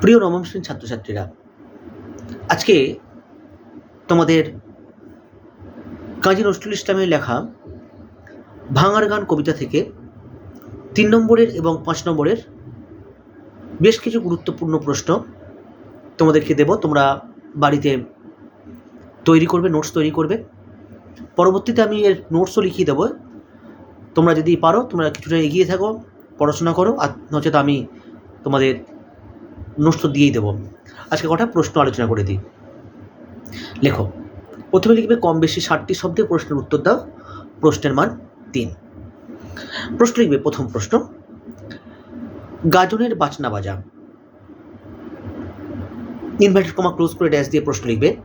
প্রিয় নবম শ্রেণির ছাত্রছাত্রীরা, আজকে তোমাদের কাজী নজরুল ইসলামের লেখা ভাঙার গান কবিতা থেকে তিন নম্বরের এবং পাঁচ নম্বরের বেশ কিছু গুরুত্বপূর্ণ প্রশ্ন তোমাদেরকে দেব। তোমরা বাড়িতে তৈরি করবে নোটস তৈরি করবে। পরবর্তীতে আমি এর নোটসও লিখিয়ে দেবো। তোমরা যদি পারো, তোমরা কিছুটা এগিয়ে থাকো, পড়াশোনা করো, আর নচেত আমি তোমাদের তো দিয়েই দেবো। আজকে কটা প্রশ্ন আলোচনা করে দিই। লেখো, প্রথমে লিখবে কম বেশি ষাটটি শব্দে প্রশ্নের উত্তর দাও। প্রশ্নের মান তিন। প্রশ্ন লিখবে প্রথম প্রশ্ন, গাজনের বাজনা বাজা। ইনভার্টেড কমা ক্লোজ করে ড্যাশ দিয়ে প্রশ্ন লিখবে,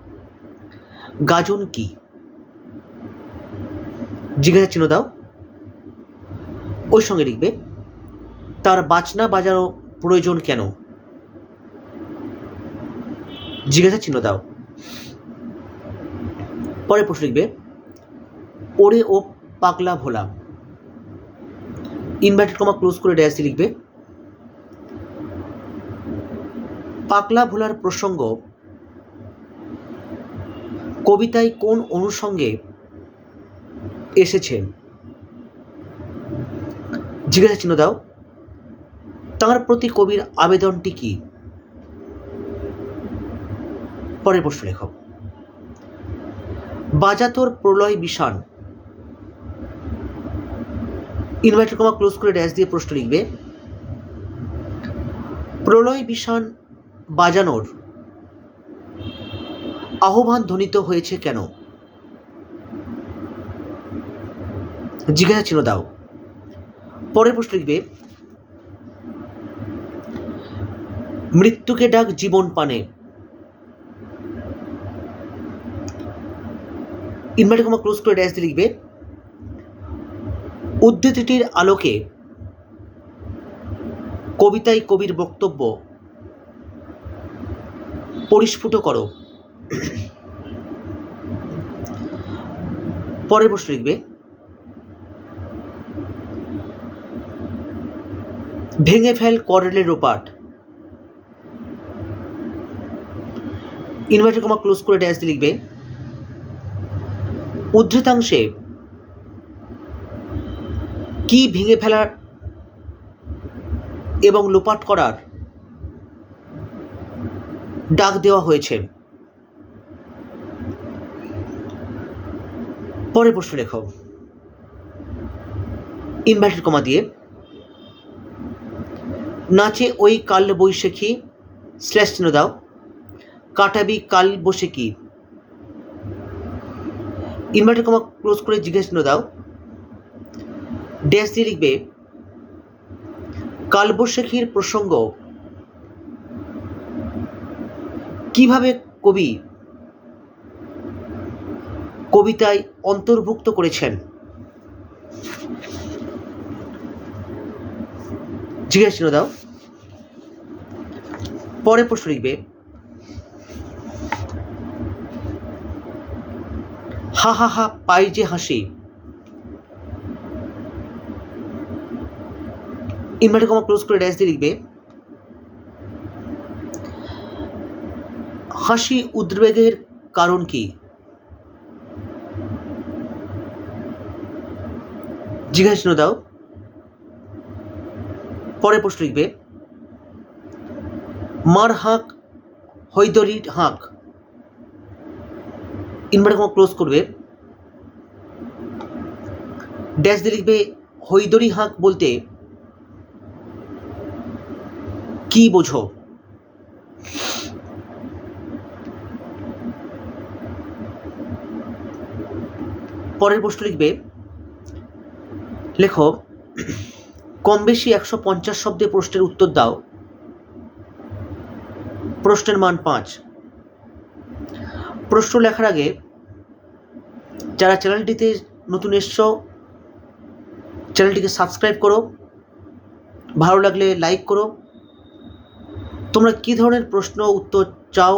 গাজন কি? জিজ্ঞাসা চিহ্ন দাও। ওই সঙ্গে লিখবে, তার বাজনা বাজানো প্রয়োজন কেন? জিজ্ঞাসা চিহ্ন দাও। পরে প্রশ্ন লিখবে, ওরে ও পাগলা ভোলা। ইনভার্টেড কমা ক্লোজ করে ড্যাশ লিখবে, পাগলা ভোলার প্রসঙ্গ, কবিতায় কোন অনুষঙ্গে এসেছে? জিজ্ঞাসা চিহ্ন দাও, তাঁর প্রতি কবির আবেদনটি কি? পরের প্রশ্ন লেখ। বাজাতোর প্রলয় বিষাণ। ইনভার্টার কমা ক্লোজ করে ড্যাশ দিয়ে প্রশ্ন লিখবে, প্রলয় বিষাণ বাজানোর আহ্বান ধ্বনিত হয়েছে কেন? জিজ্ঞাসা ছিল দাও। পরের প্রশ্ন লিখবে, মৃত্যুকে ডাক জীবন পানে। ইনভার্টার কমা ক্লোজ করে ড্যাশ দিয়ে লিখবে, উদ্ধৃতিটির আলোকে কবিতায় কবির বক্তব্য পরিস্ফুট করো। পরের প্রশ্ন লিখবে, ভেঙে ফেল করলের রোপাট। ইনভার্টার কমা ক্লোজ করে ড্যাশ লিখবে উদ্ধৃতাংশে কি ভেঙে ফেলার এবং লোপাট করার ডাক দেওয়া হয়েছে? পরে প্রশ্ন লেখ। ইনভার্টেড কমা দিয়ে। নাচে ওই কাল বৈশাখী চিহ্ন দাও। কাটাবি কাল বৈশাখী ইনভার্টার কমা ক্লোজ করে জিজ্ঞেস চিহ্ন দাও। ড্যাশ দিয়ে লিখবে, কালবৈশাখীর প্রসঙ্গ, কীভাবে কবি কবিতায় অন্তর্ভুক্ত করেছেন? জিজ্ঞাসা দাও। পরে প্রশ্ন লিখবে হা হা হা পাই যে হাসি। ইনভার্টার কমা ক্লোজ করে ড্যাশ দিয়ে লিখবে। হাসি উদ্বেগের কারণ কি? জিজ্ঞাসা দাও। পরে প্রশ্ন লিখবে। মার হাঁক হৈদরি হাঁক। ইনভার্টার কমা ক্লোজ করবে? ড্যাশ দিয়ে লিখবে, হৈদরি হাঁক বলতে কি বোঝো? পরের প্রশ্ন লিখবে, লেখো, কম বেশি একশো পঞ্চাশ শব্দে প্রশ্নের উত্তর দাও। প্রশ্নের মান পাঁচ। প্রশ্ন লেখার আগে যারা চ্যানেলটিতে নতুন এসছো, চ্যানেলটিকে সাবস্ক্রাইব করো, ভালো লাগলে লাইক করো। তোমরা কী ধরনের প্রশ্ন, উত্তর চাও,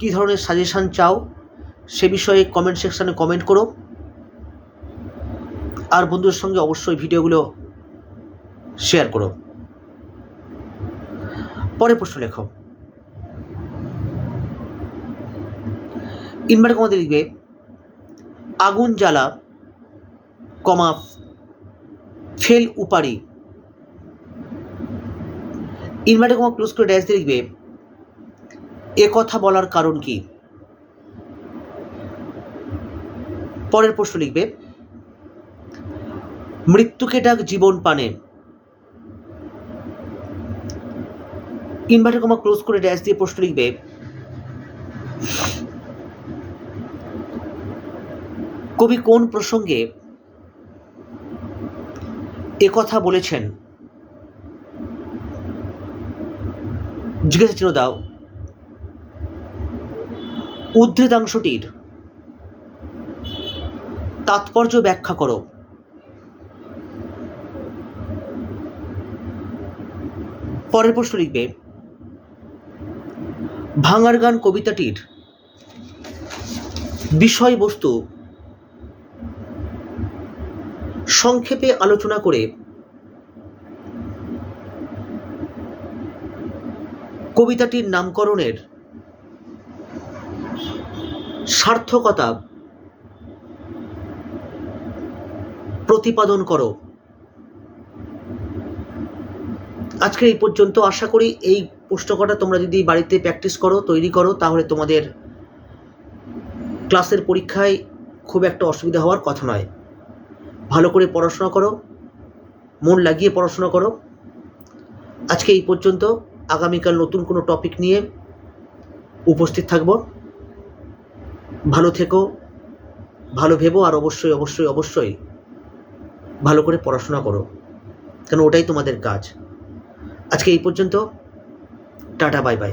কী ধরনের সাজেশান চাও, সে বিষয়ে কমেন্ট সেকশানে কমেন্ট করো। আর বন্ধুদের সঙ্গে অবশ্যই ভিডিওগুলো শেয়ার করো। পরে প্রশ্ন লেখো। ইনভার্ট কমাতে লিখবে আগুন জ্বালা, কমা, ফেল উপারি ইনভার্টার কমা ক্লোজ করে ড্যাশ দিয়ে লিখবে, এ কথা বলার কারণ কি? পরের প্রশ্ন লিখবে মৃত্যুকে ডাক জীবন পানে? ইনভার্টার কমা ক্লোজ করে ড্যাশ দিয়ে প্রশ্ন লিখবে কবি কোন প্রসঙ্গে কথা বলেছেন? জিজ্ঞাসা চিহ্ন দাও। উদ্ধৃতাংশটির তাৎপর্য ব্যাখ্যা করো। পরের প্রশ্ন লিখবে, ভাঙার গান কবিতাটির বিষয়বস্তু সংক্ষেপে আলোচনা করে কবিতাটির নামকরণের সার্থকতা প্রতিপাদন করো। আজকে এই পর্যন্ত আশা করি এই প্রশ্নকটা তোমরা যদি বাড়িতে প্র্যাকটিস করো, তৈরি করো, তাহলে তোমাদের ক্লাসের পরীক্ষায় খুব একটা অসুবিধা হওয়ার কথা নয়। ভালো করে পড়াশোনা করো, মন লাগিয়ে পড়াশোনা করো। আজকে এই পর্যন্ত, আগামীকাল নতুন কোনো টপিক নিয়ে উপস্থিত থাকব। ভালো থেকো, ভালো ভেবো আর অবশ্যই অবশ্যই অবশ্যই ভালো করে পড়াশোনা করো, কেন ওটাই তোমাদের কাজ। আজকে এই পর্যন্ত, টাটা বাই বাই